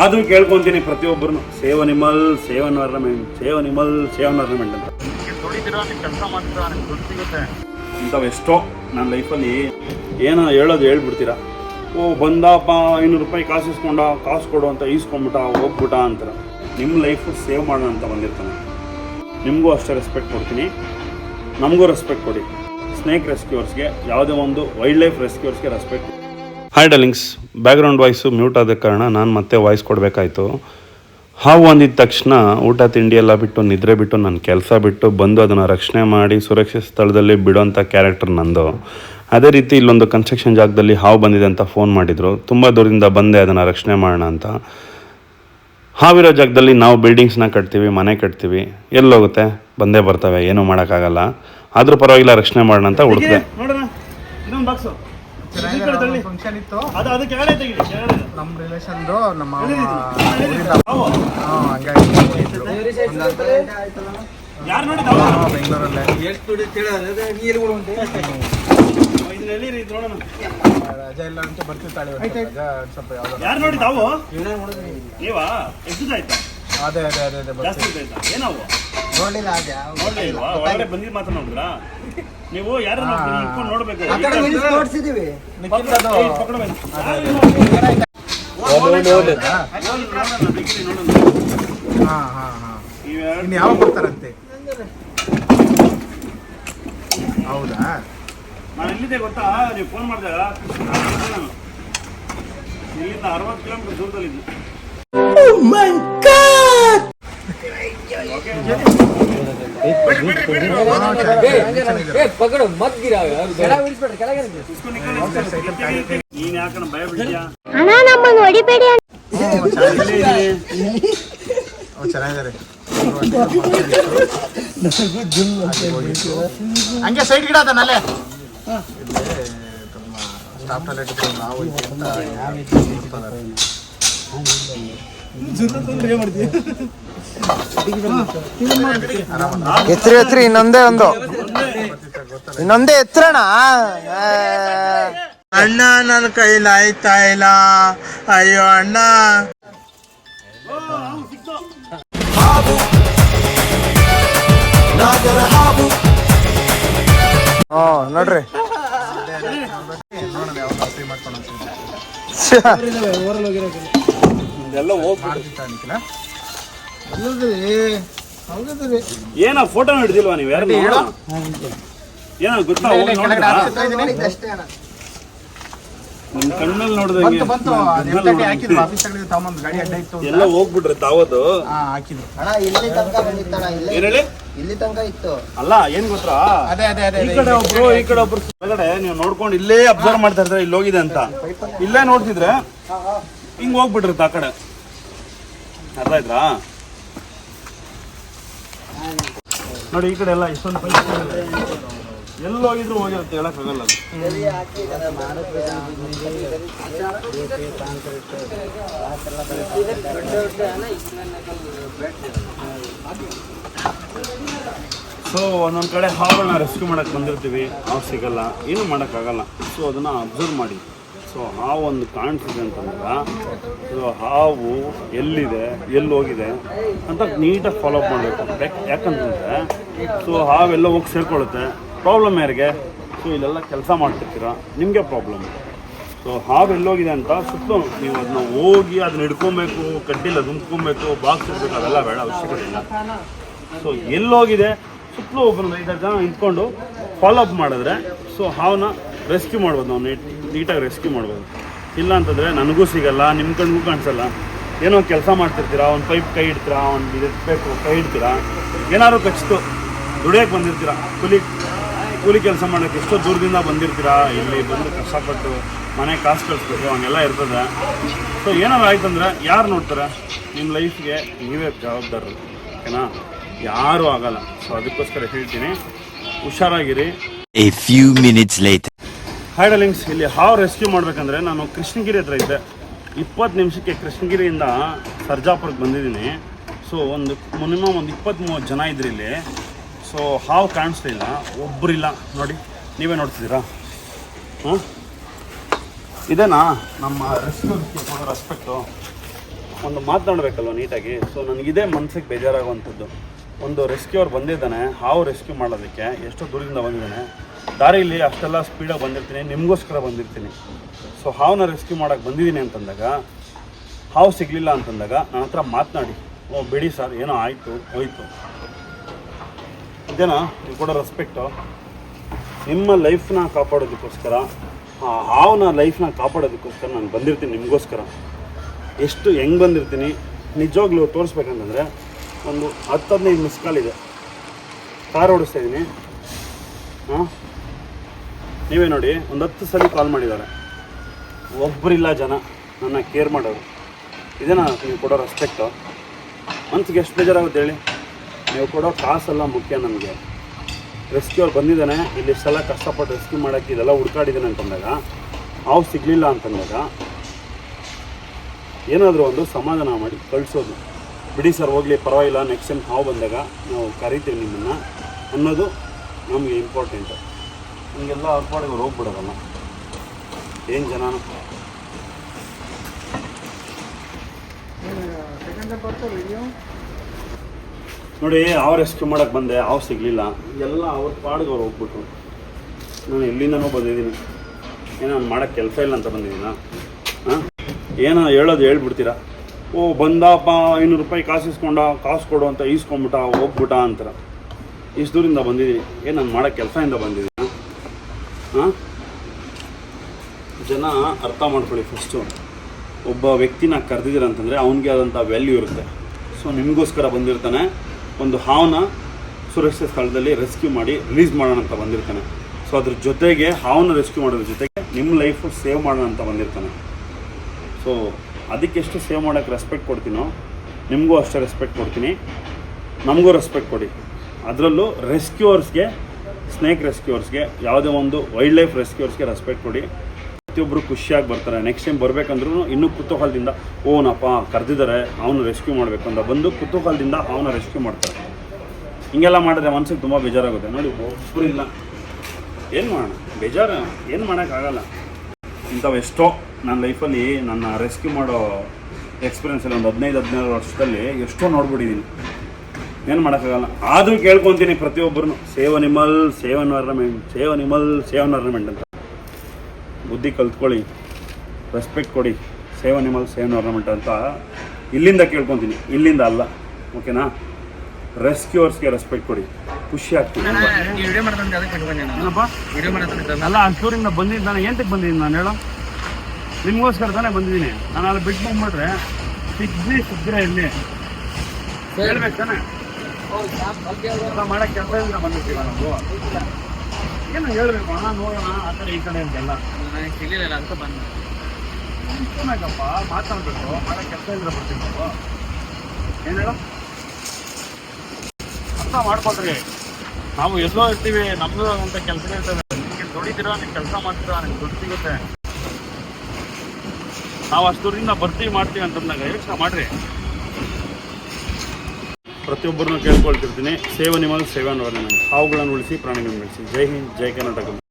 ಆದ್ರೂ ಕೇಳ್ಕೊಂತೀನಿ ಪ್ರತಿಯೊಬ್ಬರು save animal save environment save animal save environment ಅಂತ. ಇಂಥವು ಎಷ್ಟೋ ನನ್ನ ಲೈಫಲ್ಲಿ ಏನೋ ಹೇಳೋದು ಹೇಳ್ಬಿಡ್ತೀರಾ. ಓ ಬಂದಪ್ಪ ಐನೂರು ರೂಪಾಯಿ ಕಾಸು ಇಸ್ಕೊಂಡ ಕಾಸು ಕೊಡು ಅಂತ ಈಸ್ಕೊಂಡ್ಬಿಟ್ಟ ಹೋಗ್ಬಿಟ್ಟ ಅಂತಾರೆ. ನಿಮ್ಮ ಲೈಫು ಸೇವ್ ಮಾಡೋಣ ಅಂತ ಬಂದಿರ್ತಾನೆ. ನಿಮಗೂ ಅಷ್ಟೇ ರೆಸ್ಪೆಕ್ಟ್ ಕೊಡ್ತೀನಿ. ನಮಗೂ ರೆಸ್ಪೆಕ್ಟ್ ಕೊಡಿ. ಸ್ನೇಕ್ ರೆಸ್ಕ್ಯೂರ್ಸ್ಗೆ ಯಾವುದೇ ಒಂದು wild life ರೆಸ್ಕ್ಯೂರ್ಸ್ಗೆ respect hi darlings background voice mute ಆದ ಕಾರಣ ನಾನು ಮತ್ತೆ ವಾಯ್ಸ್ ಕೊಡಬೇಕಾಯ್ತು. ಹಾವು ಅಂದಿದ ತಕ್ಷಣ ಊಟ ತಿಂಡಿ ಎಲ್ಲ ಬಿಟ್ಟು, ನಿದ್ರೆ ಬಿಟ್ಟು ನನ್ನ ಕೆಲಸ ಬಿಟ್ಟು ಬಂದು ಅದನ್ನು ರಕ್ಷಣೆ ಮಾಡಿ ಸುರಕ್ಷಿತ ಸ್ಥಳದಲ್ಲಿ ಬಿಡೋಂಥ ಕ್ಯಾರೆಕ್ಟರ್ ನಂದು. ಅದೇ ರೀತಿ ಇಲ್ಲೊಂದು ಕನ್ಸ್ಟ್ರಕ್ಷನ್ ಜಾಗದಲ್ಲಿ ಹಾವು ಬಂದಿದೆ ಅಂತ ಫೋನ್ ಮಾಡಿದರು. ತುಂಬ ದೂರದಿಂದ ಬಂದೆ ಅದನ್ನು ರಕ್ಷಣೆ ಮಾಡೋಣ ಅಂತ. ಹಾವಿರೋ ಜಾಗದಲ್ಲಿ ನಾವು ಬಿಲ್ಡಿಂಗ್ಸ್ನ ಕಟ್ತೀವಿ, ಮನೆ ಕಟ್ತೀವಿ. ಎಲ್ಲೋಗುತ್ತೆ ಬಂದೇ ಬರ್ತವೆ. ಏನೂ ಮಾಡೋಕ್ಕಾಗಲ್ಲ. ಆದರೂ ಪರವಾಗಿಲ್ಲ, ರಕ್ಷಣೆ ಮಾಡೋಣ ಅಂತ ಹುಡುಕಿದೆ. ಫಂಕ್ಷನ್ ಇತ್ತು. ಅದು ಅದು ಕೆಳಗಡೆ ತೆಗೀರಿ ಕೆಳಗಡೆ ನಮ್ಮ ರಿಲೇಷನ್ದು ನಮ್ಮ ಹಂಗಾಗಿ. ಯಾರು ನೋಡಿ ಹಾ, ಬೆಂಗಳೂರಲ್ಲೇ. ಎಳೀರಿ ಇದು ನೋಡೋಣ. ರಜೆ ಇಲ್ಲ ಅಂತ ಬರ್ತಿರ್ತಾಳೆ. ಸ್ವಲ್ಪ ಯಾರು ನೋಡಿ ತಾವು ನೀವಾ ಎಷ್ಟು ಆಯ್ತಾ? ಅದೇ ಅದೇ ಅದೇ ಅದೇ ಜಾಸ್ತಿ ಬರ್ತೀವಿ ಆಯ್ತಾ ಅದೇ ನೋಡ್ಲೇ ಇಲ್ವಾ? ಒಳಗಡೆ ಬಂದಿದ್ದು ಮಾತ್ರ ನೋಡಿದ್ರಾ ನೀವು ಯಾರು ನೋಡ್ಬೇಕು ಹಾ. ಹಾ. ಹಾ ಇನ್ನು ಯಾವಾಗ ಬರ್ತಾರಂತೆ? ಹೌದಾ? ನಾನು ಎಲ್ಲಿದ್ದೆ ಗೊತ್ತಾ? ನೀವು ಫೋನ್ ಮಾಡಿದಾಗ ಇಲ್ಲಿಂದ ಅರವತ್ತು ಕಿಲೋಮೀಟರ್ ದೂರದಲ್ಲಿದ್ದೆ. ಬಿಡ್ತೀಯಾ ಅಣ್ಣ ಹಂಗೆ ಸೈಡ್ ಗಿಡ ಅದನ್ನಲ್ಲೇ ಸ್ಟಾಫ್ ಟಾಯ್ಲೆಟ್ ನಾವು ಅಂತ ಬರ್ತಾರೆ. ಎತ್ತರ ಎತ್ರೀ ಇನ್ನೊಂದೇ ಒಂದು. ಇನ್ನೊಂದೇ ಎತ್ತರಣ ಅಣ್ಣ ನನ್ನ ಕೈಲ ಆಯ್ತಾ ಇಲ್ಲ. ಅಯ್ಯೋ ಅಣ್ಣ. ಹ್ಞೂ ನೋಡ್ರಿ. ಎಲ್ಲ ಅನ್ಕಿಲ್ಲ ಏನ ಫೋಟೋ ಹಿಡಿದಿಲ್ವಾ ನೀವು ಯಾರು ಏನ ಗೊತ್ತಾ ಹೋಗಿ ನೋಡಿದ್ರಾ? ನಿಮ್ ಕಣ್ಣಲ್ಲಿ ನೋಡಿದಂಗೆ ಬಂತು ಬಂತು. ಅದು ಎಂ ಹಾಕಿದ್ರು ಆಫೀಸ್ ಗಾಡಿ ಅಡ್ಡ ಇತ್ತು ಎಲ್ಲ ಹೋಗ್ಬಿಟ್ರೆ ತಾವದು ಹಾ ಹಾಕಿದ್ರು. ಅಣ್ಣ ಇಲ್ಲಿ ತನಕ ಬಂದಿತ್ತಣ್ಣ ಇಲ್ಲೇ. ಏನ್ ಹೇಳಿ? ಇಲ್ಲಿ ತನಕ ಇತ್ತು. ಅಲ್ಲ ಏನ್ ಗೊತ್ತಾ? ಅದೇ ಅದೇ ಅದೇ ಈ ಕಡೆ ಒಬ್ರು ಈ ಕಡೆ ಒಬ್ರು ಕೆಳಗಡೆ ನೀವು ನೋಡ್ಕೊಂಡು ಇಲ್ಲೇ ಅಬ್ಸರ್ವ್ ಮಾಡ್ತಾ ಇರ್ತಾರೆ ಇಲ್ಲಿ ಹೋಗಿದೆ ಅಂತ. ಇಲ್ಲೇ ನೋಡ್ತಿದ್ರೆ ಹಿಂಗ್ ಹೋಗ್ಬಿಟ್ರಿ ಆ ಕಡೆ. ಅರ್ಥ ಆಯ್ತಾ? ನೋಡಿ, ಈ ಕಡೆ ಎಲ್ಲ ಇಷ್ಟೊಂದು ಪೈಪ್ ಎಲ್ಲೋಗಿದ್ರು ಹೋಗಿರುತ್ತೆ ಹೇಳಕ್ಕಾಗಲ್ಲ ಸೊ ಒಂದೊಂದು ಕಡೆ ಹಾವುಗಳನ್ನ ರೆಸ್ಕ್ಯೂ ಮಾಡಕ್ಕೆ ಬಂದಿರ್ತೀವಿ. ಹಾವು ಸಿಗಲ್ಲ. ಏನು ಮಾಡೋಕ್ಕಾಗಲ್ಲ ಸೊ ಅದನ್ನು ಅಬ್ಸರ್ವ್ ಮಾಡಿ. ಸೊ ಹಾವು ಒಂದು ಕಾಣಿಸಿದೆ ಅಂತಂದ್ರೆ, ಸೊ ಹಾವು ಎಲ್ಲಿದೆ ಎಲ್ಲಿ ಹೋಗಿದೆ ಅಂತ ನೀಟಾಗಿ ಫಾಲೋ ಅಪ್ ಮಾಡಬೇಕು. ಯಾಕಂತಂದರೆ, ಸೊ ಹಾವೆಲ್ಲ ಹೋಗಿ ಸೇರ್ಕೊಳ್ಳುತ್ತೆ. ಪ್ರಾಬ್ಲಮ್ ಯಾರಿಗೆ? ಸೊ ಇಲ್ಲೆಲ್ಲ ಕೆಲಸ ಮಾಡ್ತಿರ್ತೀರ? ನಿಮಗೆ ಪ್ರಾಬ್ಲಮ್ ಸೊ ಹಾವು ಎಲ್ಲೋಗಿದೆ ಅಂತ ಸುತ್ತಲೂ ನೀವು ಅದನ್ನ ಹೋಗಿ ಅದನ್ನ ಹಿಡ್ಕೊಬೇಕು ಕಡ್ಡಿಲ್ಲ ದುಮ್ಕೊಬೇಕು ಬಾಕ್ಸ್ ಇರಬೇಕು ಅದೆಲ್ಲ ಬೇಡ, ಅವಶ್ಯಕತೆ ಇಲ್ಲ. ಸೊ ಎಲ್ಲೋಗಿದೆ, ಸುತ್ತಲೂ ಒಬ್ಬರು ಐದಾರು ಜನ ನಿಂತ್ಕೊಂಡು ಫಾಲೋ ಅಪ್ ಮಾಡಿದ್ರೆ, ಸೊ ಹಾವನ್ನ ರೆಸ್ಕ್ಯೂ ಮಾಡ್ಬೋದು ನಾವು ನೀಟ್ ನೀಟಾಗಿ ರೆಸ್ಕ್ಯೂ ಮಾಡ್ಬೋದು. ಇಲ್ಲ ಅಂತಂದರೆ ನನಗೂ ಸಿಗಲ್ಲ ನಿಮ್ಮ ಕಣ್ಗೂ ಕಾಣಿಸಲ್ಲ. ಏನೋ ಕೆಲಸ ಮಾಡ್ತಿರ್ತೀರಾ, ಒಂದು ಪೈಪ್ ಕೈ ಇಡ್ತೀರಾ ಒಂದು ಇದು ಬೇಕು, ಕೈ ಇಡ್ತೀರಾ ಏನಾದ್ರು ಕಚ್ಚಿತು ದುಡಿಯೋಕ್ಕೆ ಬಂದಿರ್ತೀರಾ? ಕೂಲಿ ಕೂಲಿ ಕೆಲಸ ಮಾಡೋಕ್ಕೆ ಎಷ್ಟೋ ದೂರದಿಂದ ಬಂದಿರ್ತೀರಾ? ಇಲ್ಲಿ ಬಂದು ಕಷ್ಟಪಟ್ಟು ಮನೆ ಕಾಸು ಕಳಿಸ್ಬೇಕು ಅವನ್ನೆಲ್ಲ ಇರ್ತದೆ. ಸೊ ಏನಾದ್ರು ಆಯ್ತಂದ್ರೆ ಯಾರು ನೋಡ್ತಾರೆ? ನಿಮ್ಮ ಲೈಫ್ಗೆ ನೀವೇ ಜವಾಬ್ದಾರರು, ಓಕೆನಾ? ಯಾರೂ ಆಗಲ್ಲ. ಸೊ ಅದಕ್ಕೋಸ್ಕರ ಹೇಳ್ತೀನಿ, ಹುಷಾರಾಗಿರಿ. A few minutes later. Hi darlings ಇಲ್ಲಿ ಹಾವು ರೆಸ್ಕ್ಯೂ ಮಾಡಬೇಕಂದ್ರೆ ನಾನು ಕೃಷ್ಣಗಿರಿ ಹತ್ರ ಇದ್ದೆ. ಇಪ್ಪತ್ತು ನಿಮಿಷಕ್ಕೆ ಕೃಷ್ಣಗಿರಿಯಿಂದ ಸರ್ಜಾಪುರಕ್ಕೆ ಬಂದಿದ್ದೀನಿ. ಸೊ ಒಂದು ಮಿನಿಮಮ್ ಒಂದು ಇಪ್ಪತ್ತ್ ಮೂವತ್ತು ಜನ ಇದ್ರಿ ಇಲ್ಲಿ. ಸೊ ಹಾವು ಕಾಣಿಸ್ಲಿಲ್ಲ ಒಬ್ಬರಿಲ್ಲ ನೋಡಿ, ನೀವೇ ನೋಡ್ತಿದ್ದೀರಾ? ಹ್ಞೂ ಇದೇನಾ? ನಮ್ಮ ರೆಸ್ಕ್ಯೂ ರೆಸ್ಪೆಕ್ಟು ಒಂದು ಮಾತನಾಡಬೇಕಲ್ವ ನೀಟಾಗಿ? ಸೊ ನನಗಿದೇ ಮನಸ್ಸಿಗೆ ಬೇಜಾರಾಗುವಂಥದ್ದು. ಒಂದು ರೆಸ್ಕ್ಯೂ ಅವ್ರು ಬಂದಿದ್ದಾನೆ. ಹಾವು ರೆಸ್ಕ್ಯೂ ಮಾಡೋದಕ್ಕೆ ಎಷ್ಟೋ ದೂರದಿಂದ ಬಂದಿದ್ದಾನೆ. ದಾರಿಲಿ ಅಷ್ಟೆಲ್ಲ ಸ್ಪೀಡಾಗಿ ಬಂದಿರ್ತೀನಿ, ನಿಮಗೋಸ್ಕರ ಬಂದಿರ್ತೀನಿ. ಸೊ ಹಾವನ್ನ ರೆಸ್ಕ್ಯೂ ಮಾಡೋಕ್ಕೆ ಬಂದಿದ್ದೀನಿ ಅಂತಂದಾಗ, ಹಾವು ಸಿಗಲಿಲ್ಲ ಅಂತಂದಾಗ ನನ್ನ ಹತ್ರ ಮಾತನಾಡಿ. ಓ, ಬಿಡಿ ಸರ್, ಏನೋ ಆಯಿತು, ಹೋಯ್ತು. ಇದೇನಾ ನೀವು ಕೊಡೋ ರೆಸ್ಪೆಕ್ಟು ನಿಮ್ಮ ಲೈಫ್ನ ಕಾಪಾಡೋದಕ್ಕೋಸ್ಕರ, ಆ ಹಾವನ್ನ ಲೈಫ್ನ ಕಾಪಾಡೋದಕ್ಕೋಸ್ಕರ ನಾನು ಬಂದಿರ್ತೀನಿ ನಿಮಗೋಸ್ಕರ. ಎಷ್ಟು ಹೆಂಗೆ ಬಂದಿರ್ತೀನಿ, ನಿಜವಾಗ್ಲೂ ತೋರಿಸ್ಬೇಕಂತಂದರೆ, ಒಂದು ಹತ್ತು ಹದಿನೈದು ಮಿಸ್ ಕಾಲ್ ಇದೆ. ಕಾರ್ ಓಡಿಸ್ತಾ ಇದ್ದೀನಿ ಹಾಂ? ನೀವೇ ನೋಡಿ, ಒಂದು ಹತ್ತು ಸಲ ಕಾಲ್ ಮಾಡಿದ್ದಾರೆ. ಒಬ್ಬರಿಲ್ಲ ಜನ ನನ್ನ ಕೇರ್ ಮಾಡೋರು. ಇದೇನಾ ನೀವು ಕೊಡೋ ರೆಸ್ಪೆಕ್ಟು ಮನ್ಸಿಗೆ ಎಷ್ಟು ಬೇಜಾರಾಗುತ್ತೆ ಹೇಳಿ? ನೀವು ಕೊಡೋ ಕಾಸೆಲ್ಲ ಮುಖ್ಯ ನಮಗೆ. ರೆಸ್ಕ್ಯೂ ಅವ್ರು ಬಂದಿದ್ದಾನೆ, ಇಲ್ಲಿ ಸಲ ಕಷ್ಟಪಟ್ಟು ರೆಸ್ಕ್ಯೂ ಮಾಡೋಕ್ಕೆ ಇದೆಲ್ಲ ಹುಡ್ಕಾಡಿದ್ದಾನೆ ಅಂತಂದಾಗ ಅವು ಸಿಗಲಿಲ್ಲ ಅಂತಂದಾಗ ಏನಾದರೂ ಒಂದು ಸಮಾಧಾನ ಮಾಡಿ ಕಳಿಸೋದು. ಬಿಡಿ ಸರ್, ಹೋಗಲಿ, ಪರವಾಗಿಲ್ಲ ನೆಕ್ಸ್ಟ್ ಟೈಮ್ ಹಾವು ಬಂದಾಗ ನಾವು ಕರಿತೀವಿ ನಿಮ್ಮನ್ನು ಅನ್ನೋದು ನಮಗೆ ಇಂಪಾರ್ಟೆಂಟು ಹಿಂಗೆಲ್ಲ ಅವ್ರ ಅವ್ರು ಹೋಗ್ಬಿಡೋದಲ್ಲ? ಏನು ಜನ? ನೋಡಿ, ಅವ್ರು ರೆಸ್ಕ್ಯೂ ಮಾಡೋಕ್ಕೆ ಬಂದೆ, ಅವ್ರು ಸಿಗಲಿಲ್ಲ. ಎಲ್ಲ ಅವ್ರ ಪಾಡಿಗೆ ಅವ್ರು ಹೋಗ್ಬಿಟ್ರು. ನಾನು ಎಲ್ಲಿಂದನೂ ಬಂದಿದ್ದೀನಿ. ಏನೋ ನಾನು ಮಾಡೋಕ್ಕೆ ಕೆಲಸ ಇಲ್ಲ ಅಂತ ಬಂದಿದ್ದೀನ? ಹಾಂ? ಏನೋ ಹೇಳೋದು ಹೇಳ್ಬಿಡ್ತೀರಾ? ಓ ಬಂದಪ್ಪ ಐನೂರು ರೂಪಾಯಿ ಕಾಸು ಇಸ್ಕೊಂಡ ಕಾಸು ಕೊಡು ಅಂತ ಈಸ್ಕೊಂಬಿಟ್ಟ, ಹೋಗ್ಬಿಟ್ಟ ಅಂತಾರ. ಇಷ್ಟು ದೂರಿಂದ ಬಂದಿದ್ದೀನಿ. ಏನು ನಾನು ಮಾಡೋ ಕೆಲಸದಿಂದ ಬಂದಿದ್ದೀನಿ? ಜನ ಅರ್ಥ ಮಾಡ್ಕೊಳ್ಳಿ ಫಸ್ಟು ಒಬ್ಬ ವ್ಯಕ್ತಿನ ಕರೆದಿದ್ದೀರ ಅಂತಂದರೆ ಅವನಿಗೆ ಆದಂಥ ವ್ಯಾಲ್ಯೂ ಇರುತ್ತೆ. ಸೊ ನಿಮಗೋಸ್ಕರ ಬಂದಿರ್ತಾನೆ. ಒಂದು ಹಾವನ್ನ ಸುರಕ್ಷಿತ ಸ್ಥಳದಲ್ಲಿ ರೆಸ್ಕ್ಯೂ ಮಾಡಿ ರಿಲೀಸ್ ಮಾಡೋಣ ಅಂತ ಬಂದಿರ್ತಾನೆ. ಸೊ ಅದ್ರ ಜೊತೆಗೆ ಹಾವನ್ನ ರೆಸ್ಕ್ಯೂ ಮಾಡೋದ್ರ ಜೊತೆಗೆ ನಿಮ್ಮ ಲೈಫು ಸೇವ್ ಮಾಡೋಣ ಅಂತ ಬಂದಿರ್ತಾನೆ. ಸೊ ಅದಕ್ಕೆ ಎಷ್ಟು ಸೇವ್ ಮಾಡೋಕ್ಕೆ ರೆಸ್ಪೆಕ್ಟ್ ಕೊಡ್ತೀನೋ, ನಿಮಗೂ ಅಷ್ಟೇ ರೆಸ್ಪೆಕ್ಟ್ ಕೊಡ್ತೀನಿ. ನಮಗೂ ರೆಸ್ಪೆಕ್ಟ್ ಕೊಡಿ. ಅದರಲ್ಲೂ ರೆಸ್ಕ್ಯೂವರ್ಸ್ಗೆ ಸ್ನೇಕ್ ರೆಸ್ಕ್ಯೂರ್ಸ್ಗೆ, ಯಾವುದೇ ಒಂದು ವೈಲ್ಡ್ ಲೈಫ್ ರೆಸ್ಕ್ಯೂರ್ಸ್ಗೆ ರೆಸ್ಪೆಕ್ಟ್ ಕೊಡಿ. ಪ್ರತಿಯೊಬ್ಬರು ಖುಷಿಯಾಗಿ ಬರ್ತಾರೆ. ನೆಕ್ಸ್ಟ್ ಟೈಮ್ ಬರಬೇಕಂದ್ರೂ ಇನ್ನೂ ಕುತೂಹಲದಿಂದ, ಓನಪ್ಪ ಕರೆದಿದ್ದಾರೆ ಅವನು ರೆಸ್ಕ್ಯೂ ಮಾಡಬೇಕು ಅಂತ ಬಂದು ಕುತೂಹಲದಿಂದ ಅವನ ರೆಸ್ಕ್ಯೂ ಮಾಡ್ತಾರೆ. ಹಿಂಗೆಲ್ಲ ಮಾಡಿದ್ರೆ ಮನಸ್ಸಿಗೆ ತುಂಬ ಬೇಜಾರಾಗುತ್ತೆ. ನೋಡಿ ಒಬ್ಬರು ಇಲ್ಲ ಏನು ಮಾಡೋಣ? ಬೇಜಾರು. ಏನು ಮಾಡೋಕ್ಕಾಗಲ್ಲ. ಇಂಥವು ಎಷ್ಟೋ ನನ್ನ ಲೈಫಲ್ಲಿ ನನ್ನ ರೆಸ್ಕ್ಯೂ ಮಾಡೋ ಎಕ್ಸ್ಪೀರಿಯೆನ್ಸಲ್ಲಿ ಒಂದು ಹದಿನೈದು, ಹದಿನಾರು ವರ್ಷದಲ್ಲಿ ಎಷ್ಟೋ ನೋಡ್ಬಿಟ್ಟಿದ್ದೀನಿ. ಏನು ಮಾಡೋಕ್ಕಾಗಲ್ಲ. ಆದರೂ ಕೇಳ್ಕೊತೀನಿ ಪ್ರತಿಯೊಬ್ಬರು save animal save environment save animal save environment ಅಂತ. ಬುದ್ಧಿ ಕಲ್ತ್ಕೊಳ್ಳಿ. ರೆಸ್ಪೆಕ್ಟ್ ಕೊಡಿ. ಸೇವ ಅನಿಮಲ್ ಸೇವ್ ಎನ್ವೈರ್ಮೆಂಟ್ ಅಂತ ಇಲ್ಲಿಂದ ಕೇಳ್ಕೊತೀನಿ. ಇಲ್ಲಿಂದ ಅಲ್ಲ. ಓಕೆನಾ ರೆಸ್ಕ್ಯೂರ್ಸ್ಗೆ ರೆಸ್ಪೆಕ್ಟ್ ಕೊಡಿ. ಖುಷಿ ಮಾಡ್ಕೊಂಡು ಅಲ್ಲ ಬಂದಿದ್ದು ನಾನು ಎಂತಕ್ಕೆ ಬಂದಿದ್ದೀನಿ ನಾನು ಹೇಳೋ? ನಿಮಗೋಸ್ಕರ ತಾನೇ ಬಂದಿದ್ದೀನಿ. ನಾನು ಅಲ್ಲಿ ಬಿಟ್ಟು ಬಂದ್ಬಿಟ್ರೆ ಸಿಗ್ಲಿ ಸಿಗ್ರೆ ಇಲ್ಲಿ ಹೇಳ್ಬೇಕು ತಾನೆ? ಮಾಡಕ್ಕೆ ಕೆಲಸದಿಂದ ಬಂದಿರ್ತೀವಿ ನಾವು. ಏನು ಹೇಳ್ಬೇಕು ಅಣ್ಣ ನೋಡೋಣ ಆ ಕಡೆ ಈ ಕಡೆ ಅಂತೆಲ್ಲ. ನನಗೆ ಸಿಗಲಿಲ್ಲ ಅಂತ ಬಂದೆ. ಚೆನ್ನಾಗಪ್ಪ ಮಾತಾಡ್ಬೇಕು ಮಾಡೋ ಕೆಲಸ ಇದ್ರೆ ಬರ್ತೀವಿ ನಾವು. ಏನು ಹೇಳೋ? ಅರ್ಥ ಮಾಡ್ಕೊಳ್ರಿ. ನಾವು ಎಲ್ಲೋ ಇರ್ತೀವಿ ನಮ್ಮದು ಅಂತ ಕೆಲಸ ಇರ್ತದೆ. ನಿಮಗೆ ದುಡಿತೀರಾ ನೀವು ಕೆಲಸ ಮಾಡ್ತೀರಾ ನಿಮ್ಗೆ ದುಡ್ಡು ಸಿಗುತ್ತೆ. ನಾವು ಅಷ್ಟು ದೂರದಿಂದ ಬರ್ತೀವಿ ಮಾಡ್ತೀವಿ ಅಂತಂದಾಗ ಯೋಚನೆ ಮಾಡ್ರಿ. ಪ್ರತಿಯೊಬ್ಬರನ್ನು ಕೇಳ್ಕೊಳ್ತಿರ್ತೀನಿ. ಸೇವ ನಿಮ್ಮಲ್ಲಿ ಸೇವೆ ಅನ್ವರ್ನೆಮೆಂಟ್ ಹಾವುಗಳನ್ನು ಉಳಿಸಿ ಪ್ರಾಣಿಗಳನ್ನು ಬೆಳೆಸಿ. ಜೈ ಹಿಂದ್ ಜೈ ಕರ್ನಾಟಕ.